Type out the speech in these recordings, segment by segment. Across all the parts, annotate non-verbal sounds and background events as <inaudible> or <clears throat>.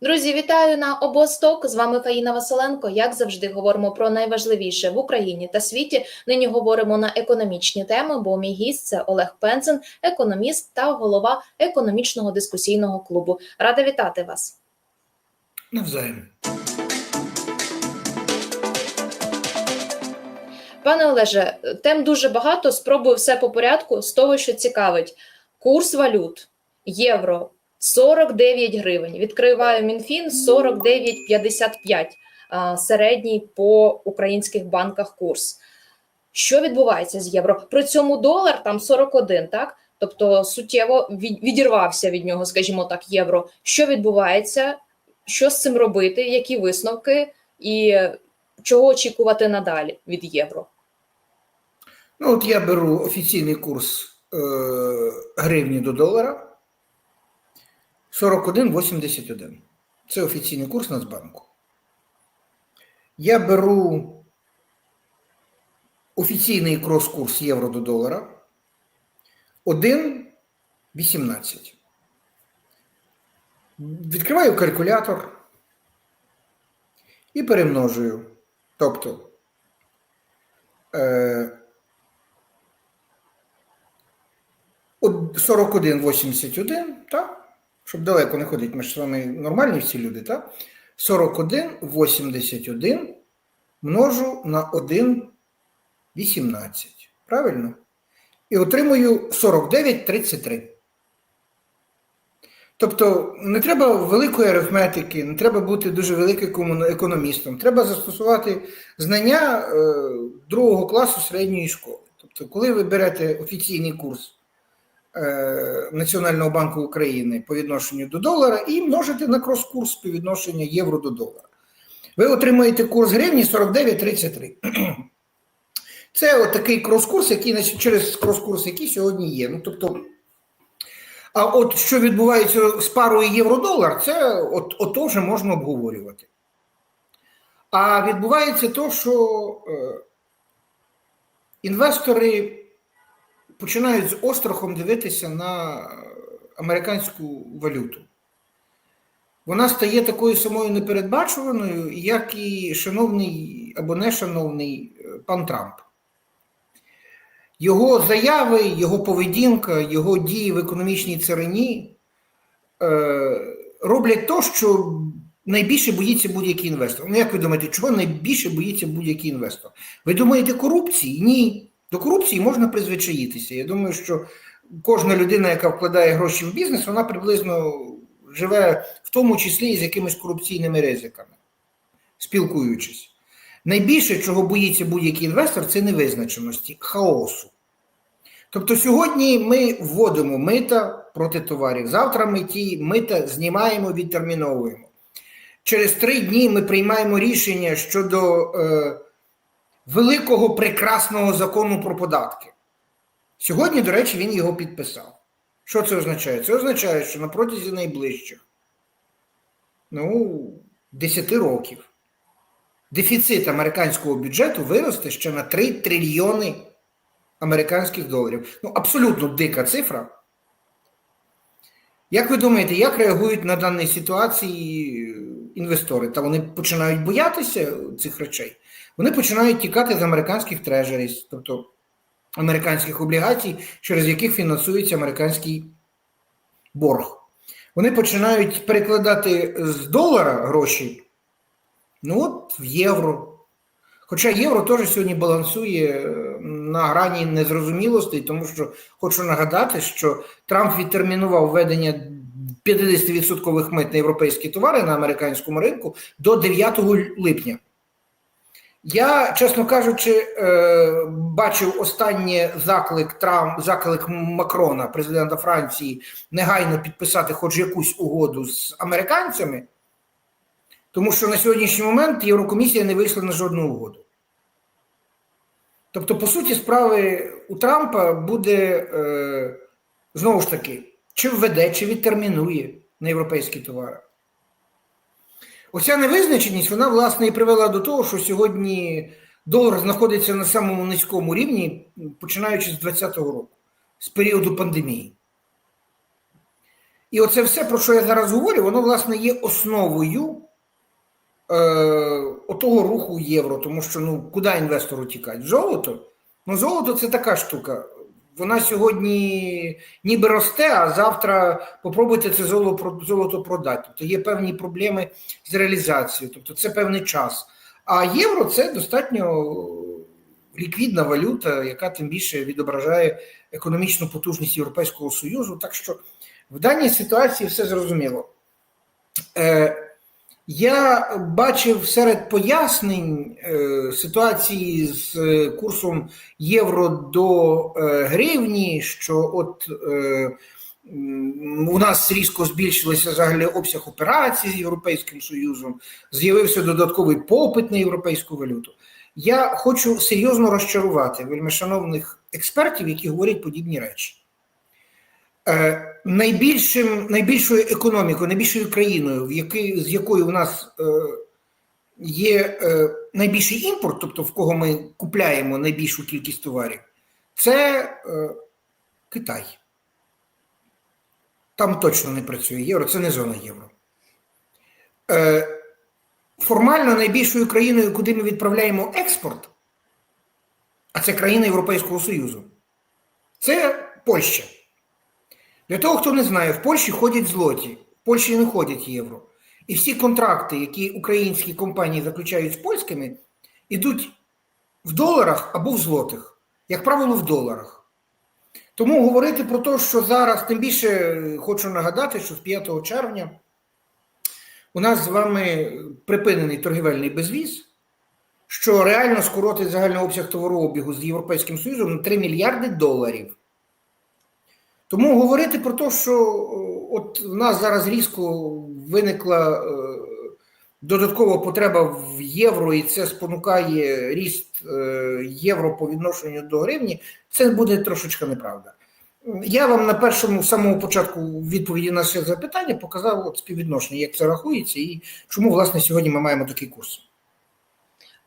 Друзі, вітаю на обосток. З вами Фаїна Василенко. Як завжди, говоримо про найважливіше в Україні та світі. Нині говоримо на економічні теми. Бо мій гість це Олег Пензен, економіст та голова економічного дискусійного клубу. Рада вітати вас. Навзаєм. Пане Олеже, тем дуже багато. Спробую все по порядку з того, що цікавить. Курс валют євро 49 гривень. Відкриваю Мінфін 49,55 середній по українських банках курс. Що відбувається з євро? При цьому долар там 41, так? Тобто суттєво відірвався від нього, скажімо так, євро. Що відбувається? Що з цим робити? Які висновки і чого очікувати надалі від євро? Ну, от я беру офіційний курс е, гривні до долара 41,81. Це офіційний курс Нацбанку. Я беру офіційний крос-курс євро до долара 1,18. Відкриваю калькулятор і перемножую. Тобто е, 41,81, так? Щоб далеко не ходити, ми ж з вами нормальні всі люди, так? 41,81 множу на 1,18. Правильно? І отримую 49,33. Тобто не треба великої арифметики, не треба бути дуже великим економістом. Треба застосувати знання е, другого класу середньої школи. Тобто, коли ви берете офіційний курс Національного банку України по відношенню до долара і множите на крос-курс співвідношення євро до долара, ви отримаєте курс гривні 49,33. <clears throat> Це от такий крос-курс, який через крос-курс, який сьогодні є. Ну, тобто, а от що відбувається з парою євро-долар, це от, ото вже можна обговорювати. А відбувається то, що е, інвестори починають з острахом дивитися на американську валюту. Вона стає такою самою непередбачуваною, як і шановний або нешановний е, пан Трамп. Його заяви, його поведінка, його дії в економічній царині е, роблять то, що найбільше боїться будь-який інвестор. Ну, як ви думаєте, чого найбільше боїться будь-який інвестор? Ви думаєте, корупції? Ні. До корупції можна призвичаїтися. Я думаю, що кожна людина, яка вкладає гроші в бізнес, вона приблизно живе в тому числі і з якимись корупційними ризиками, спілкуючись. Найбільше, чого боїться будь-який інвестор, це невизначеності, хаосу. Тобто сьогодні ми вводимо мита проти товарів. Завтра ми ті мита знімаємо, відтерміновуємо. Через три дні ми приймаємо рішення щодо е, великого прекрасного закону про податки. Сьогодні, до речі, він його підписав. Що це означає? Це означає, що на протязі найближчих ну, 10 років дефіцит американського бюджету виросте ще на 3 трильйони американських доларів. Ну, абсолютно дика цифра. Як ви думаєте, як реагують на даній ситуації інвестори? Та вони починають боятися цих речей. Вони починають тікати з американських трежеріс, тобто американських облігацій, через яких фінансується американський борг. Вони починають перекладати з долара гроші ну от в євро. Хоча євро теж сьогодні балансує е, на грані незрозумілостей, тому що хочу нагадати, що Трамп відтермінував введення 50% мит на європейські товари на американському ринку до 9 липня. Я, чесно кажучи, бачив останній заклик Трамп, заклик Макрона, президента Франції, негайно підписати хоч якусь угоду з американцями, тому що на сьогоднішній момент Єврокомісія не вийшла на жодну угоду. Тобто, по суті, справи у Трампа буде знову ж таки, чи введе, чи відтермінує на європейські товари. Оця невизначеність, вона, власне, і привела до того, що сьогодні долар знаходиться на самому низькому рівні, починаючи з 2020 року, з періоду пандемії. І оце все, про що я зараз говорю, воно, власне, є основою е, отого руху євро, тому що ну, куди інвестору тікати? Золото? Ну, золото це така штука. Вона сьогодні ніби росте, а завтра попробуйте це золото, продати. Тобто є певні проблеми з реалізацією, тобто це певний час. А євро це достатньо ліквідна валюта, яка тим більше відображає економічну потужність Європейського Союзу. Так що в даній ситуації все зрозуміло. Е, я бачив серед пояснень е, ситуації з е, курсом євро до е, гривні, що от е, у нас різко збільшилося взагалі обсяг операцій з Європейським Союзом, з'явився додатковий попит на європейську валюту. Я хочу серйозно розчарувати вельмишановних експертів, які говорять подібні речі. Е, найбільшим, найбільшою економікою, найбільшою країною, в який, з якою у нас е, є е, найбільший імпорт, тобто в кого ми купляємо найбільшу кількість товарів, це Китай. Там точно не працює євро, це не зона євро. Формально найбільшою країною, куди ми відправляємо експорт, а це країна Європейського Союзу, це Польща. Для того, хто не знає, в Польщі ходять злоті, в Польщі не ходять євро. І всі контракти, які українські компанії заключають з польськими, йдуть в доларах або в злотих, як правило, в доларах. Тому говорити про те, що зараз, тим більше хочу нагадати, що з 5 червня у нас з вами припинений торгівельний безвіз, що реально скоротить загальний обсяг товарообігу з Європейським Союзом на 3 мільярди доларів. Тому говорити про те, що от в нас зараз різко виникла е, додаткова потреба в євро, і це спонукає ріст е, євро по відношенню до гривні, це буде трошечка неправда. Я вам на першому самому початку відповіді на це запитання показав от співвідношення, як це рахується, і чому власне сьогодні ми маємо такий курс.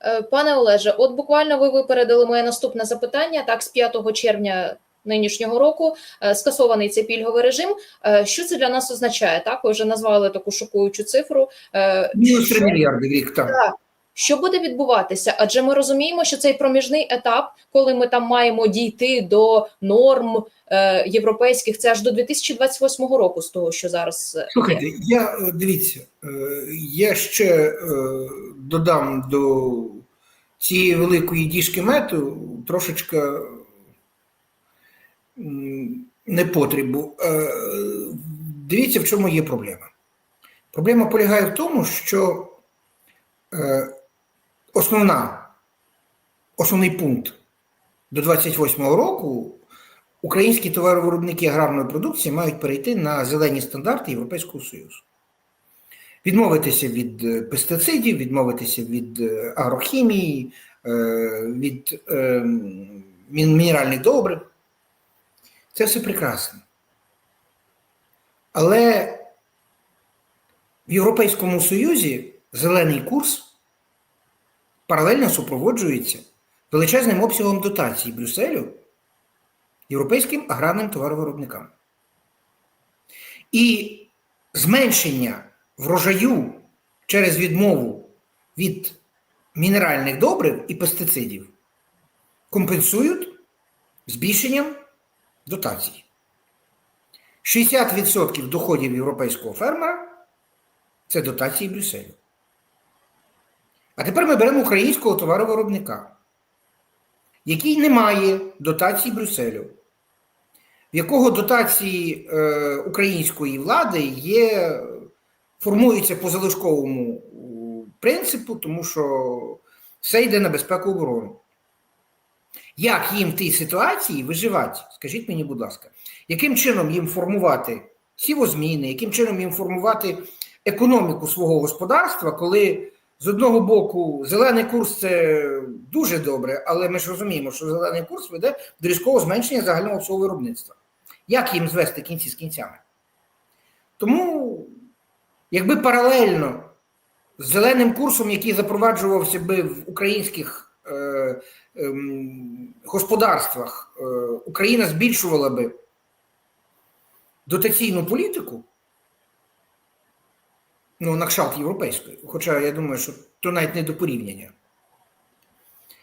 Е, Пане Олеже, от буквально ви випередили моє наступне запитання. Так, з 5 червня нинішнього року е, скасований цей пільговий режим. Е, Що це для нас означає? Так, ви вже назвали таку шокуючу цифру. Е, Мінус 3 мільярди рік так. Що буде відбуватися? Адже ми розуміємо, що цей проміжний етап, коли ми там маємо дійти до норм е, європейських, це аж до 2028 року, з того, що зараз е, є. Я дивіться, е, я ще е, додам до цієї великої діжки мету трошечка непотрібу. Е, Дивіться, в чому є проблема. Проблема полягає в тому, що е, основна, основний пункт до 28-го року українські товаровиробники аграрної продукції мають перейти на зелені стандарти Європейського Союзу. Відмовитися від е, пестицидів, відмовитися від агрохімії, від е, мінеральних добрив. Це все прекрасно. Але в Європейському Союзі зелений курс паралельно супроводжується величезним обсягом дотацій Брюсселю європейським аграрним товаровиробникам. І зменшення врожаю через відмову від мінеральних добрив і пестицидів компенсують збільшенням дотацій. 60% доходів європейського фермера це дотації Брюсселю. А тепер ми беремо українського товаровиробника, який не має дотацій Брюсселю, в якого дотації е, української влади є, формуються по залишковому е, принципу, тому що все йде на безпеку оборону. Як їм в тій ситуації виживати? Скажіть мені, будь ласка, яким чином їм формувати сівозміни, яким чином їм формувати економіку свого господарства, коли з одного боку зелений курс це дуже добре, але ми ж розуміємо, що зелений курс веде до різкого зменшення загального всього виробництва. Як їм звести кінці з кінцями? Тому, якби паралельно з зеленим курсом, який запроваджувався би в українських е, господарствах, е, Україна збільшувала би дотаційну політику, Ну, на кшталт європейської. Хоча я думаю, що то навіть не до порівняння.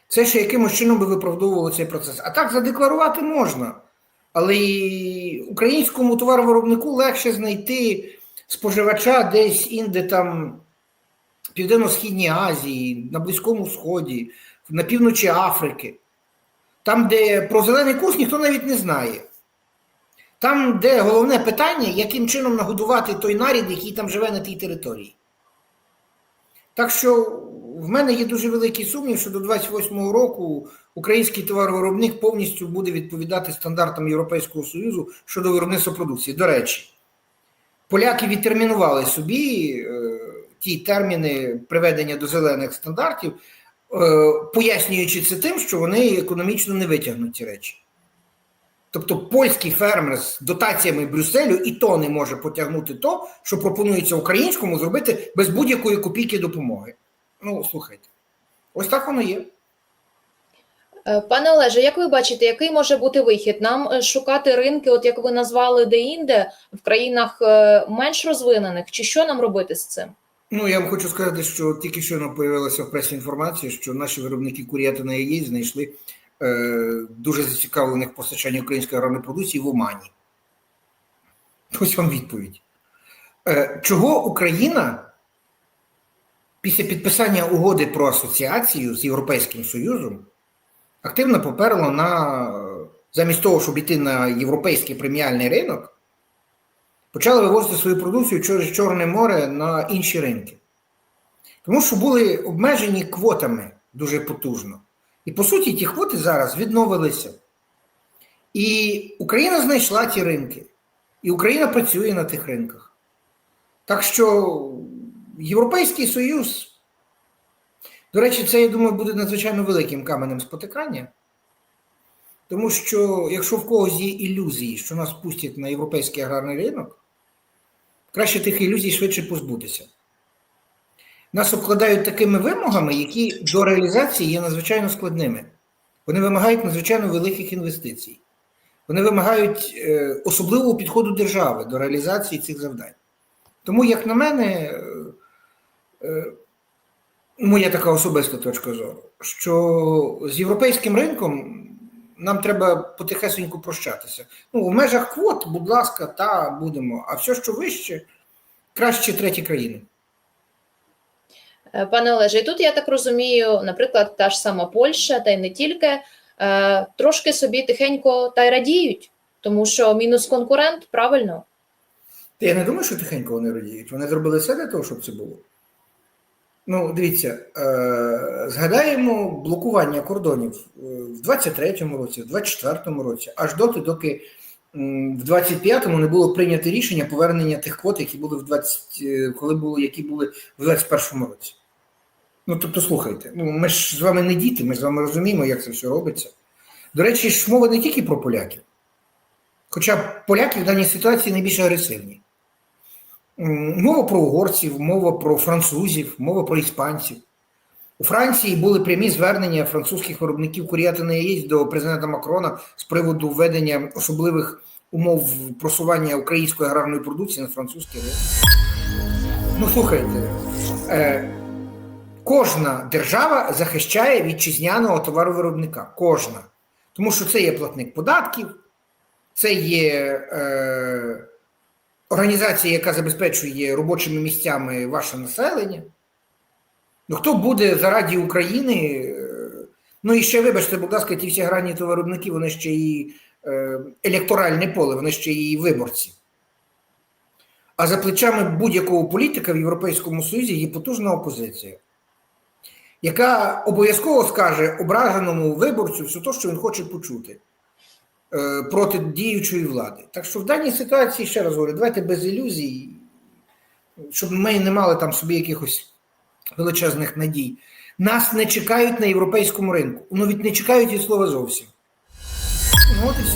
Це ще якимось чином би виправдовувало цей процес. А так задекларувати можна. Але і українському товаровиробнику легше знайти споживача десь інде там в Південно-Східній Азії, на Близькому Сході, на півночі Африки. Там, де про зелений курс ніхто навіть не знає. Там, де головне питання, яким чином нагодувати той нарід, який там живе на тій території. Так що в мене є дуже великий сумнів, що до 28-го року український товаровиробник повністю буде відповідати стандартам Європейського Союзу щодо виробництва продукції. До речі, поляки відтермінували собі е, ті терміни приведення до зелених стандартів, пояснюючи це тим, що вони економічно не витягнуть ці речі. Тобто польський фермер з дотаціями Брюсселю і то не може потягнути то, що пропонується українському зробити без будь-якої копійки допомоги. Ну, слухайте, ось так воно є. Е, Пане Олеже, як ви бачите, який може бути вихід? Нам е, шукати ринки, от як ви назвали де-інде, в країнах е, менш розвинених, чи що нам робити з цим? Ну, я вам хочу сказати, що тільки щойно появилася в пресі інформація, що наші виробники курятини і яєць знайшли е, дуже зацікавлених в постачанні української аграрної продукції в Омані. Ось вам відповідь. Е, чого Україна після підписання угоди про асоціацію з Європейським Союзом активно поперла на замість того, щоб йти на європейський преміальний ринок, почала вивозити свою продукцію через Чорне море на інші ринки. Тому що були обмежені квотами дуже потужно. І по суті, ті квоти зараз відновилися. І Україна знайшла ті ринки, і Україна працює на тих ринках. Так що Європейський Союз, до речі, це, я думаю, буде надзвичайно великим каменем спотикання. Тому що якщо в когось є ілюзії, що нас пустять на європейський аграрний ринок, краще тих ілюзій швидше позбутися. Нас обкладають такими вимогами, які до реалізації є надзвичайно складними. Вони вимагають надзвичайно великих інвестицій. Вони вимагають е, особливого підходу держави до реалізації цих завдань. Тому, як на мене, е, е, моя така особиста точка зору, що з європейським ринком нам треба потихесеньку прощатися. Ну, в межах квот, будь ласка, та будемо. А все, що вище, краще треті країни. Е, Пане Олеже, і тут я так розумію, наприклад, та ж сама Польща, та й не тільки, е, трошки собі тихенько та й радіють, тому що мінус конкурент, правильно? Та я не думаю, що тихенько вони радіють. Вони зробили все для того, щоб це було. Ну, дивіться, е, згадаємо блокування кордонів е, в 23-му році, в 24-му році, аж доти, доки в 25-му не було прийнято рішення повернення тих квот, які були в 20, е, коли були, які були в 21-му році. Ну, тобто, слухайте, ну ми ж з вами не діти, ми з вами розуміємо, як це все робиться. До речі, ж мова не тільки про поляків. Хоча поляки в даній ситуації найбільш агресивні. Мова про угорців, мова про французів, мова про іспанців. У Франції були прямі звернення французьких виробників курятини яєць до президента Макрона з приводу введення особливих умов просування української аграрної продукції на французький ринок. Ну, слухайте, е, кожна держава захищає вітчизняного товаровиробника. Кожна. Тому що це є платник податків, це є е, організація, яка забезпечує робочими місцями ваше населення. Ну, хто буде заради України? е, Ну і ще, вибачте, будь ласка, ті всі аграрні товаровиробники, вони ще і е, електоральне поле, вони ще і виборці. А за плечами будь-якого політика в Європейському Союзі є потужна опозиція, яка обов'язково скаже ображеному виборцю все те, що він хоче почути проти діючої влади. Так що в даній ситуації, ще раз говорю, давайте без ілюзій, щоб ми не мали там собі якихось величезних надій. Нас не чекають на європейському ринку. Ну, від не чекають від слова зовсім. Ну, от і все.